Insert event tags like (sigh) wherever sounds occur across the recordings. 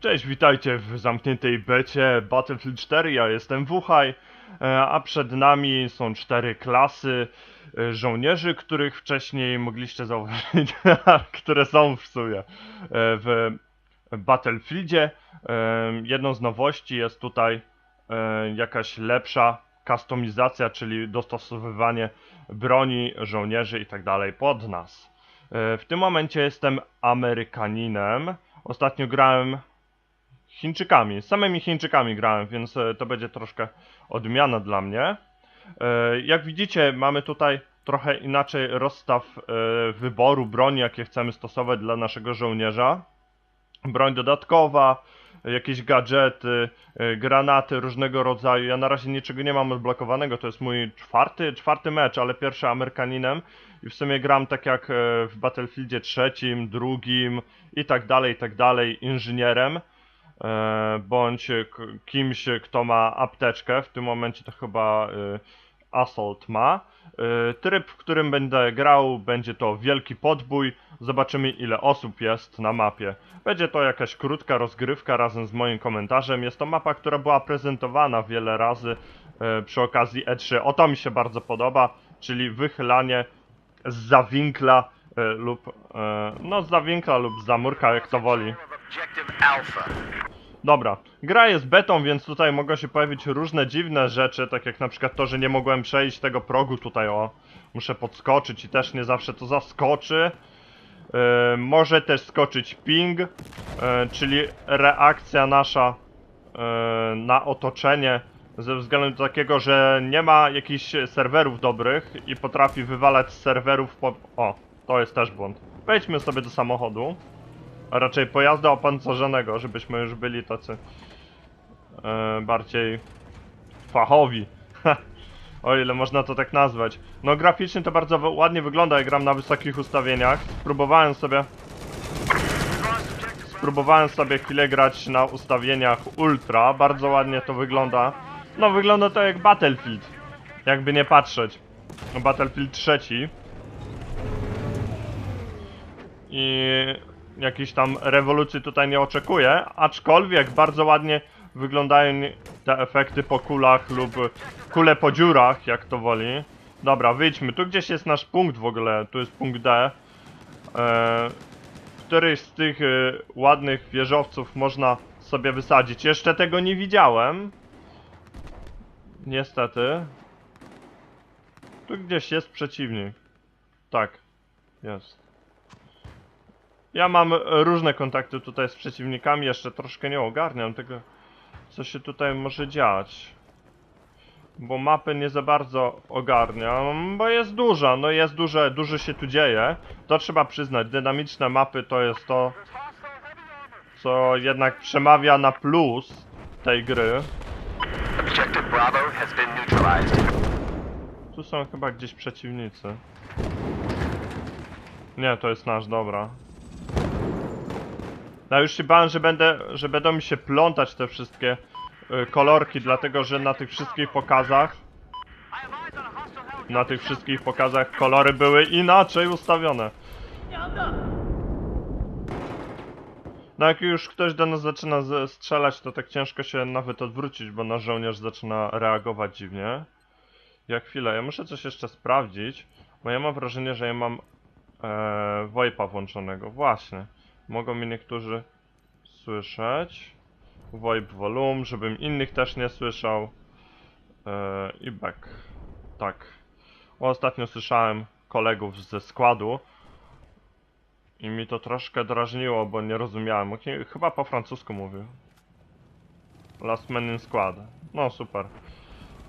Cześć, witajcie w zamkniętej becie Battlefield 4, ja jestem Wuchaj, e, a przed nami są cztery klasy e, żołnierzy, których wcześniej mogliście zauważyć, (laughs) które są w sumie e, w Battlefieldzie. Jedną z nowości jest tutaj jakaś lepsza kustomizacja, czyli dostosowywanie broni, żołnierzy i tak dalej pod nas. W tym momencie jestem Amerykaninem. Ostatnio grałem Chińczykami, samymi Chińczykami grałem, więc e, to będzie troszkę odmiana dla mnie. E, Jak widzicie, mamy tutaj trochę inaczej rozstaw e, wyboru broni, jakie chcemy stosować dla naszego żołnierza. Broń dodatkowa, jakieś gadżety, granaty różnego rodzaju. Ja na razie niczego nie mam odblokowanego, to jest mój czwarty, czwarty mecz, ale pierwszy Amerykaninem. I w sumie gram tak jak w Battlefieldzie trzecim, drugim i tak dalej, i tak dalej, inżynierem bądź k- kimś, kto ma apteczkę. W tym momencie to chyba e, Assault ma. E, Tryb, w którym będę grał, będzie to wielki podbój. Zobaczymy, ile osób jest na mapie. Będzie to jakaś krótka rozgrywka razem z moim komentarzem. Jest to mapa, która była prezentowana wiele razy e, przy okazji E3. O to mi się bardzo podoba, czyli wychylanie z zawinkla e, lub e, no z zawinkla lub z zamurka, jak to woli. Dobra, gra jest betą, więc tutaj mogą się pojawić różne dziwne rzeczy, tak jak na przykład to, że nie mogłem przejść tego progu tutaj, o, muszę podskoczyć i też nie zawsze to zaskoczy. Yy, może też skoczyć ping, yy, czyli reakcja nasza yy, na otoczenie ze względu takiego, że nie ma jakichś serwerów dobrych i potrafi wywalać z serwerów po... O, to jest też błąd. Wejdźmy sobie do samochodu. A raczej pojazdu opancerzonego, żebyśmy już byli tacy e, bardziej fachowi. o ile można to tak nazwać. No graficznie to bardzo ładnie wygląda, jak gram na wysokich ustawieniach. Spróbowałem sobie spróbowałem sobie chwilę grać na ustawieniach ultra, bardzo ładnie to wygląda. No wygląda to jak Battlefield. Jakby nie patrzeć. Battlefield trzeci i jakiejś tam rewolucji tutaj nie oczekuję, aczkolwiek bardzo ładnie wyglądają te efekty po kulach lub kule po dziurach, jak to woli. Dobra, wyjdźmy. Tu gdzieś jest nasz punkt w ogóle, tu jest punkt D. E, któryś z tych e, ładnych wieżowców można sobie wysadzić. Jeszcze tego nie widziałem. Niestety. Tu gdzieś jest przeciwnik. Tak, jest. Ja mam e, różne kontakty tutaj z przeciwnikami, jeszcze troszkę nie ogarniam tego, co się tutaj może dziać. Bo mapy nie za bardzo ogarniam, bo jest duża, no jest duże, dużo się tu dzieje. To trzeba przyznać, dynamiczne mapy to jest to, co jednak przemawia na plus tej gry. Tu są chyba gdzieś przeciwnicy. Nie, to jest nasz, dobra. Ja już się bałem, że będę, że będą mi się plątać te wszystkie y, kolorki, dlatego że na tych wszystkich pokazach na tych wszystkich pokazach kolory były inaczej ustawione. No jak już ktoś do nas zaczyna strzelać, to tak ciężko się nawet odwrócić, bo nasz żołnierz zaczyna reagować dziwnie. Ja chwilę, ja muszę coś jeszcze sprawdzić, bo ja mam wrażenie, że ja mam e, VoIPa włączonego. Właśnie. Mogą mnie niektórzy słyszeć. VoIP volume, żebym innych też nie słyszał. E, I back. Tak. Ostatnio słyszałem kolegów ze składu. I mi to troszkę drażniło, bo nie rozumiałem. Chyba po francusku mówił. Last man in squad. No super.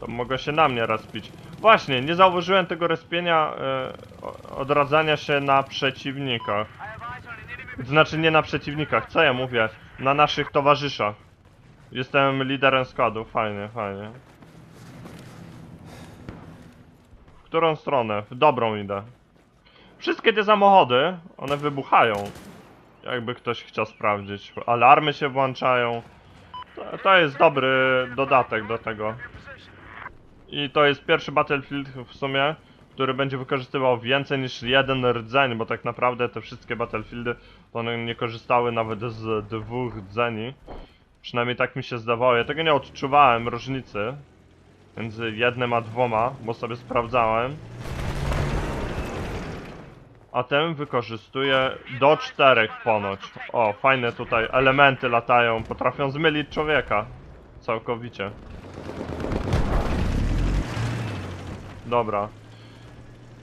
To mogę się na mnie respić. Właśnie, nie zauważyłem tego respienia, o- odradzania się na przeciwnikach. Znaczy nie na przeciwnikach, co ja mówię? Na naszych towarzyszach. Jestem liderem składu, fajnie, fajnie. W którą stronę? W dobrą idę. Wszystkie te samochody, one wybuchają. Jakby ktoś chciał sprawdzić. Alarmy się włączają. To, to jest dobry dodatek do tego. I to jest pierwszy Battlefield w sumie, który będzie wykorzystywał więcej niż jeden rdzeń, bo tak naprawdę te wszystkie Battlefieldy one nie korzystały nawet z dwóch rdzeni. Przynajmniej tak mi się zdawało. Ja tego nie odczuwałem różnicy między jednym a dwoma, bo sobie sprawdzałem. A ten wykorzystuje do czterech ponoć. O, fajne tutaj elementy latają, potrafią zmylić człowieka. Całkowicie. Dobra.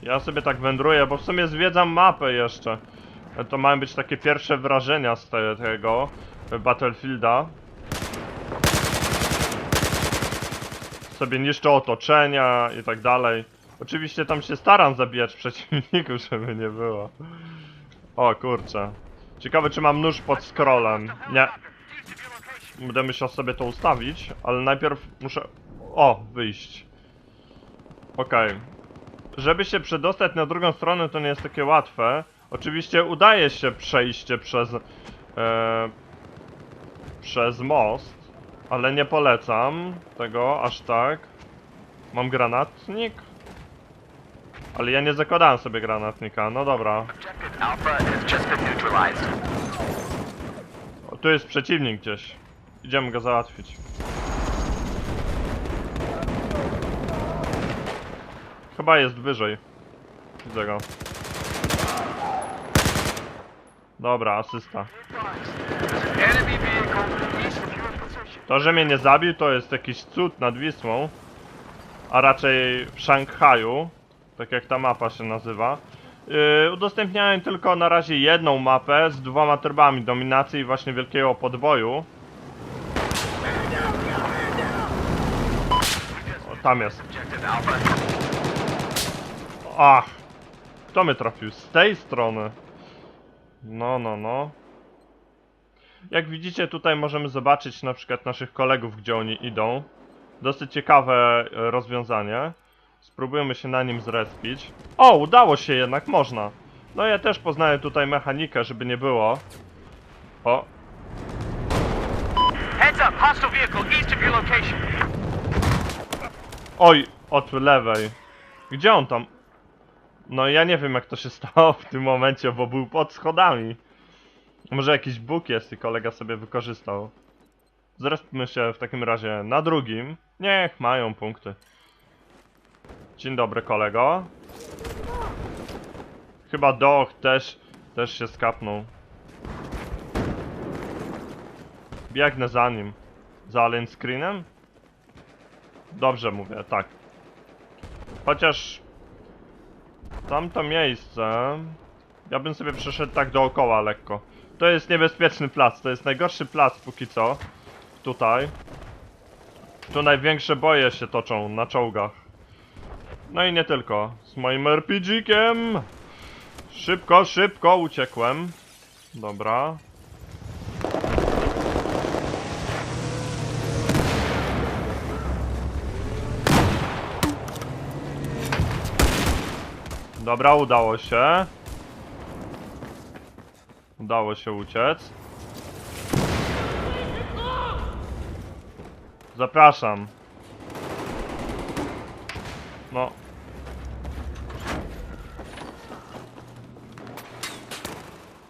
Ja sobie tak wędruję, bo w sumie zwiedzam mapę jeszcze. To mają być takie pierwsze wrażenia z te, tego Battlefielda. Sobie niszczę otoczenia i tak dalej. Oczywiście tam się staram zabijać (laughs) przeciwników, żeby nie było. O kurczę. Ciekawe czy mam nóż pod scrollem. Nie. Będę musiał sobie to ustawić, ale najpierw muszę... O, wyjść. Okej. Żeby się przedostać na drugą stronę to nie jest takie łatwe. Oczywiście udaje się przejście przez... E, przez most. Ale nie polecam tego aż tak. Mam granatnik? Ale ja nie zakładałem sobie granatnika, no dobra. O, tu jest przeciwnik gdzieś. Idziemy go załatwić. Chyba jest wyżej. Widzę go. Dobra, asysta. To, że mnie nie zabił, to jest jakiś cud nad Wisłą. A raczej w Szanghaju. Tak jak ta mapa się nazywa. Yy, udostępniałem tylko na razie jedną mapę z dwoma trybami dominacji i właśnie wielkiego podboju. O, tam jest. Ach! Kto mnie trafił? Z tej strony. No, no, no. Jak widzicie, tutaj możemy zobaczyć na przykład naszych kolegów, gdzie oni idą. Dosyć ciekawe e, rozwiązanie. Spróbujemy się na nim zrespić. O, udało się jednak, można. No ja też poznaję tutaj mechanikę, żeby nie było. O, Heads up, hostile vehicle east of your location. Oj, od lewej. Gdzie on tam? No ja nie wiem jak to się stało w tym momencie, bo był pod schodami. Może jakiś bóg jest i kolega sobie wykorzystał. Zresztą się w takim razie na drugim. Niech mają punkty. Dzień dobry kolego. Chyba Doch też, też się skapnął. Biegnę za nim. Za screenem? Dobrze mówię, tak. Chociaż tamto miejsce. Ja bym sobie przeszedł tak dookoła lekko. To jest niebezpieczny plac, to jest najgorszy plac póki co. Tutaj. Tu największe boje się toczą na czołgach. No i nie tylko. Z moim RPG-kiem. Szybko, szybko uciekłem. Dobra. Dobra, udało się. Udało się uciec. Zapraszam. No.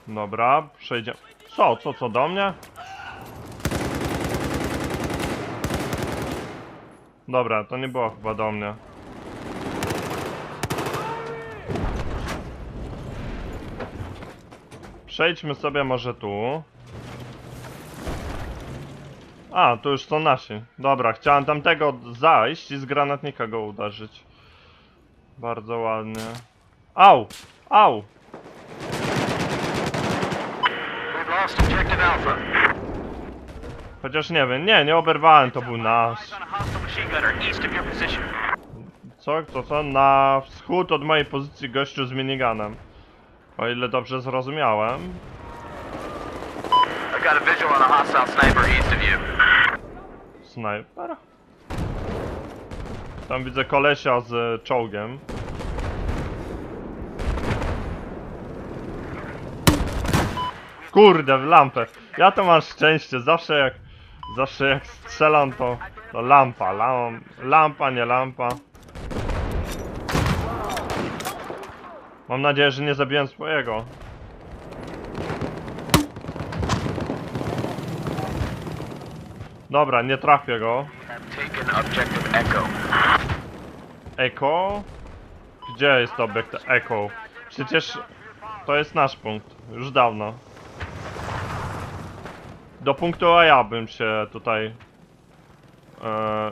Dobra, przejdziemy. Co, co, co do mnie? Dobra, to nie było chyba do mnie. Przejdźmy sobie może tu. A, tu już są nasi. Dobra, chciałem tamtego zajść i z granatnika go uderzyć. Bardzo ładnie. Au! Au! Chociaż nie wiem, nie, nie oberwałem, to był nasz. Co, to co? Na wschód od mojej pozycji gościu z miniganem. O ile dobrze zrozumiałem. Sniper? Tam widzę kolesia z czołgiem. Kurde, w lampę. Ja to mam szczęście, zawsze jak zawsze jak strzelam to, to lampa, lam, lampa, nie lampa. Mam nadzieję, że nie zabiłem swojego. Dobra, nie trafię go. Echo. Gdzie jest obiekt Echo? Przecież to jest nasz punkt. Już dawno. Do punktu A ja bym się tutaj e,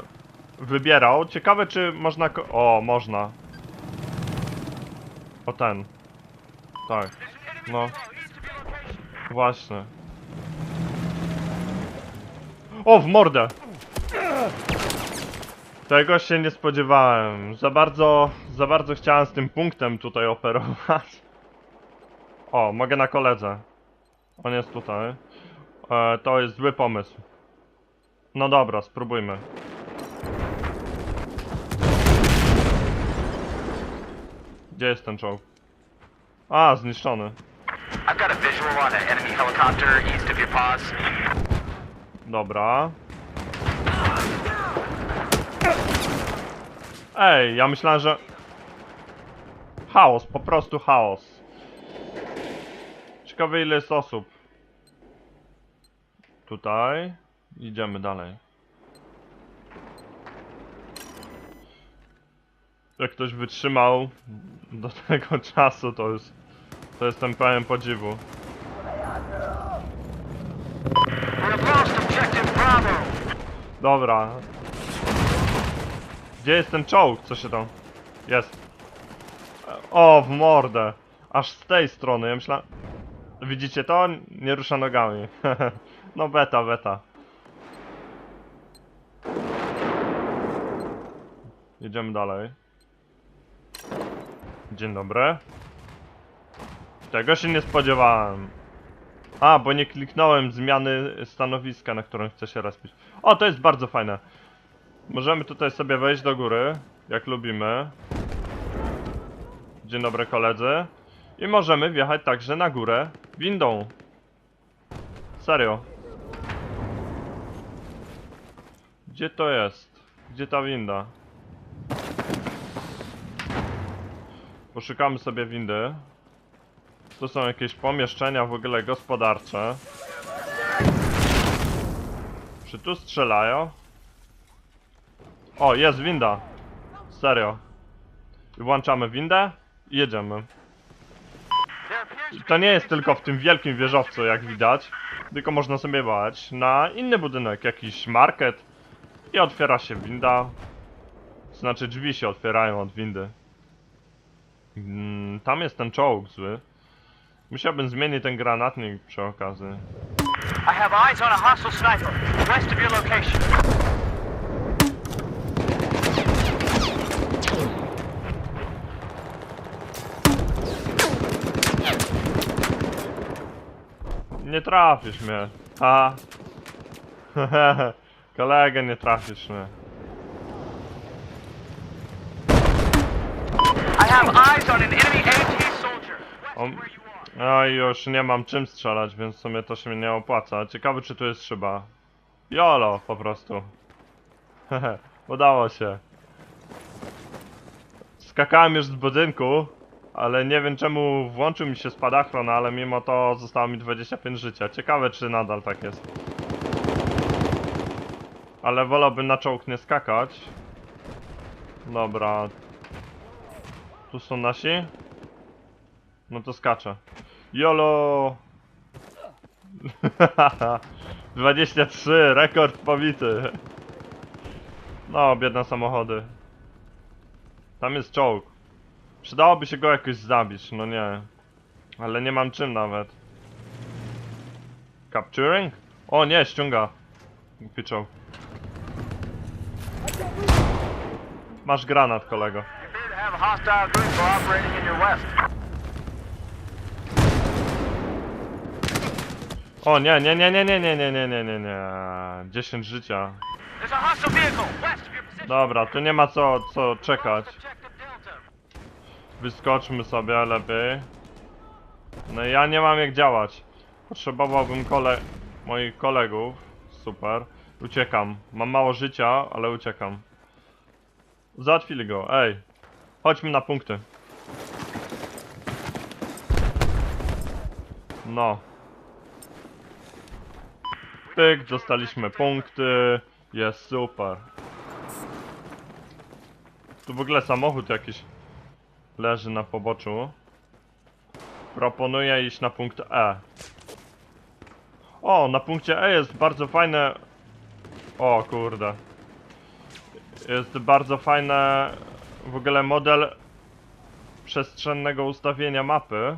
wybierał. Ciekawe czy można... O, można. O ten. Tak. No. Właśnie. O, w mordę! Tego się nie spodziewałem. Za bardzo, za bardzo chciałem z tym punktem tutaj operować. O, mogę na koledze. On jest tutaj. E, to jest zły pomysł. No dobra, spróbujmy. Gdzie jest ten czołg? A, zniszczony. I've got a visual on an enemy helicopter east of your paws. Dobra. Ej, ja myślałem, że... Chaos, po prostu chaos. Ciekawe ile jest osób. Tutaj. Idziemy dalej. Jak ktoś wytrzymał do (laughs) tego czasu, to jest... To jestem pełen podziwu. Dobra. Gdzie jest ten czołg? Co się tam... Jest. O, w mordę. Aż z tej strony, ja myślałem... Widzicie to? Nie rusza nogami. (laughs) no beta, beta. Jedziemy dalej. Dzień dobry. Tego się nie spodziewałem. A, bo nie kliknąłem zmiany stanowiska, na którym chcę się respić. O, to jest bardzo fajne. Możemy tutaj sobie wejść do góry, jak lubimy. Dzień dobry koledzy. I możemy wjechać także na górę windą. Serio. Gdzie to jest? Gdzie ta winda? Poszukamy sobie windy. Tu są jakieś pomieszczenia w ogóle gospodarcze. Czy tu strzelają? O, jest winda. Serio. Włączamy windę i jedziemy. To nie jest tylko w tym wielkim wieżowcu, jak widać. Tylko można sobie jechać na inny budynek, jakiś market. I otwiera się winda. Znaczy drzwi się otwierają od windy. Mm, tam jest ten czołg zły. Musiałbym zmienić ten granatnik przy okazji. I have eyes on a hostile sniper west of your location. Nie trafisz mnie. Ha. (laughs) Kolega, nie trafisz mnie. I have eyes on an enemy AT soldier west O, no już nie mam czym strzelać, więc w sumie to się nie opłaca. Ciekawe czy tu jest szyba. Jolo, po prostu. Hehe, (laughs) udało się. Skakałem już z budynku, ale nie wiem czemu włączył mi się spadachron, ale mimo to zostało mi 25 życia. Ciekawe czy nadal tak jest. Ale wolałbym na czołg nie skakać. Dobra. Tu są nasi? No to skaczę. YOLO! (laughs) 23, rekord pobity. No, biedne samochody. Tam jest czołg. Przydałoby się go jakoś zabić, no nie. Ale nie mam czym nawet. Capturing? O nie, ściąga. Głupi. Masz granat, kolego. Hostile group operating in your west. O nie, nie, nie, nie, nie, nie, nie, nie, nie, nie, nie. 10 życia. There's a hostile vehicle west of your position. Dobra, tu nie ma co, co czekać. Wyskoczmy sobie lepiej. No ja nie mam jak działać. Potrzebowałbym kole moich kolegów. Super. Uciekam. Mam mało życia, ale uciekam. Załatwili go. Ej. Chodźmy na punkty. No. Pyk, dostaliśmy punkty. Jest super. Tu w ogóle samochód jakiś leży na poboczu. Proponuję iść na punkt E. O, na punkcie E jest bardzo fajne... O kurde. Jest bardzo fajne w ogóle model przestrzennego ustawienia mapy,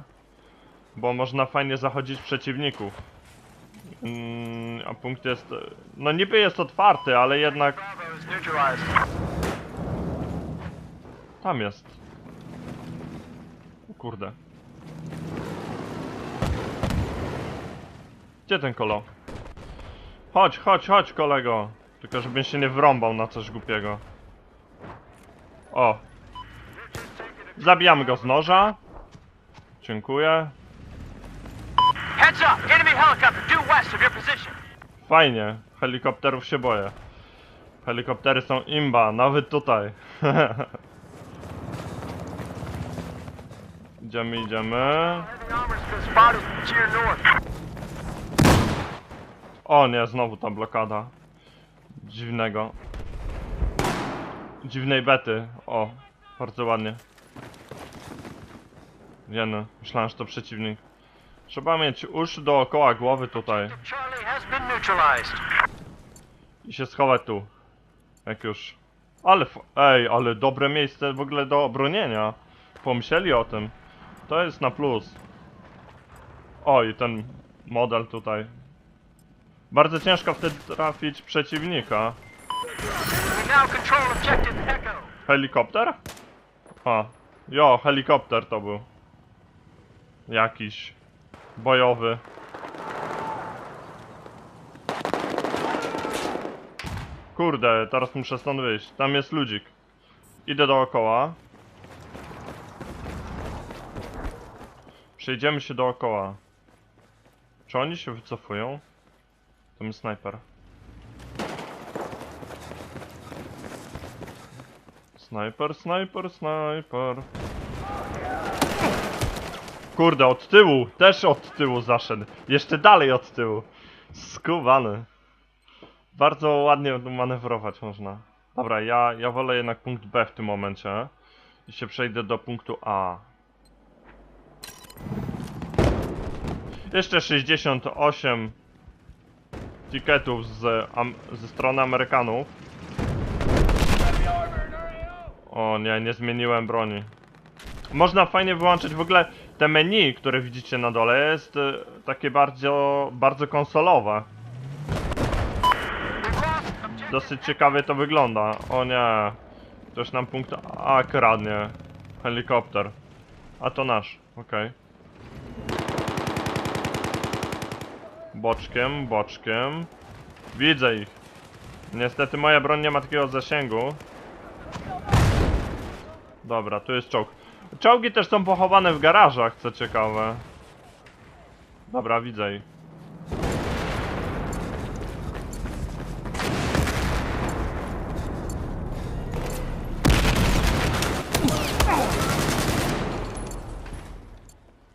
bo można fajnie zachodzić przeciwników. Mm, a punkt jest... No niby jest otwarty, ale jednak tam jest. O kurde. Gdzie ten kolo? Chodź, chodź, chodź kolego. Tylko żebym się nie wrąbał na coś głupiego. O. Zabijamy go z noża. Dziękuję. Fajnie. Helikopterów się boję. Helikoptery są imba, nawet tutaj. (laughs) idziemy, idziemy. O nie, znowu ta blokada. Dziwnego. Dziwnej bety. O, bardzo ładnie. Jeny, myślałem, że to przeciwnik. Trzeba mieć uszy dookoła głowy tutaj i się schować tu. Jak już. Ale, ej, ale dobre miejsce w ogóle do obronienia. Pomyśleli o tym. To jest na plus. O, i ten model tutaj. Bardzo ciężko wtedy trafić przeciwnika. Helikopter? A, jo, helikopter to był. Jakiś bojowy. Kurde, teraz muszę stąd wyjść. Tam jest ludzik. Idę dookoła. Przejdziemy się dookoła. Czy oni się wycofują? To jest snajper. Snajper, snajper, snajper. Kurde, od tyłu! Też od tyłu zaszedł. Jeszcze dalej od tyłu. Skubany. Bardzo ładnie manewrować można. Dobra, ja, ja wolę jednak punkt B w tym momencie. I się przejdę do punktu A. Jeszcze 68 tiketów z, am, ze strony Amerykanów. O nie, nie zmieniłem broni. Można fajnie wyłączyć w ogóle te menu, które widzicie na dole, jest e, takie bardzo, bardzo konsolowe. Dosyć ciekawie to wygląda. O nie, ktoś nam punkt A kradnie. Helikopter. A to nasz, okej. Boczkiem, boczkiem. Widzę ich. Niestety moja broń nie ma takiego zasięgu. Dobra, tu jest czołg. Czołgi też są pochowane w garażach, co ciekawe. Dobra, widzę.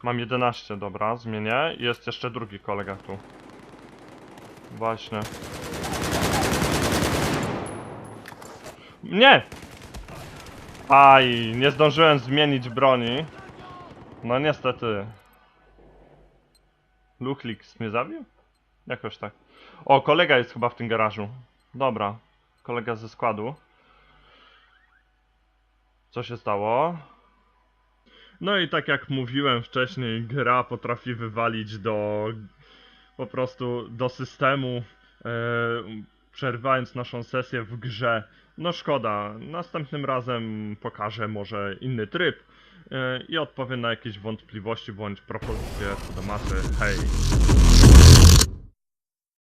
Mam 11, dobra, zmienię. Jest jeszcze drugi kolega tu. Właśnie. Nie! Aj, nie zdążyłem zmienić broni. No niestety. Luchlix mnie zabił? Jakoś tak. O, kolega jest chyba w tym garażu. Dobra, kolega ze składu. Co się stało? No i tak jak mówiłem wcześniej, gra potrafi wywalić do po prostu do systemu, e, przerywając naszą sesję w grze. No szkoda, następnym razem pokażę może inny tryb e, i odpowiem na jakieś wątpliwości bądź propozycje co do mapy. Hej!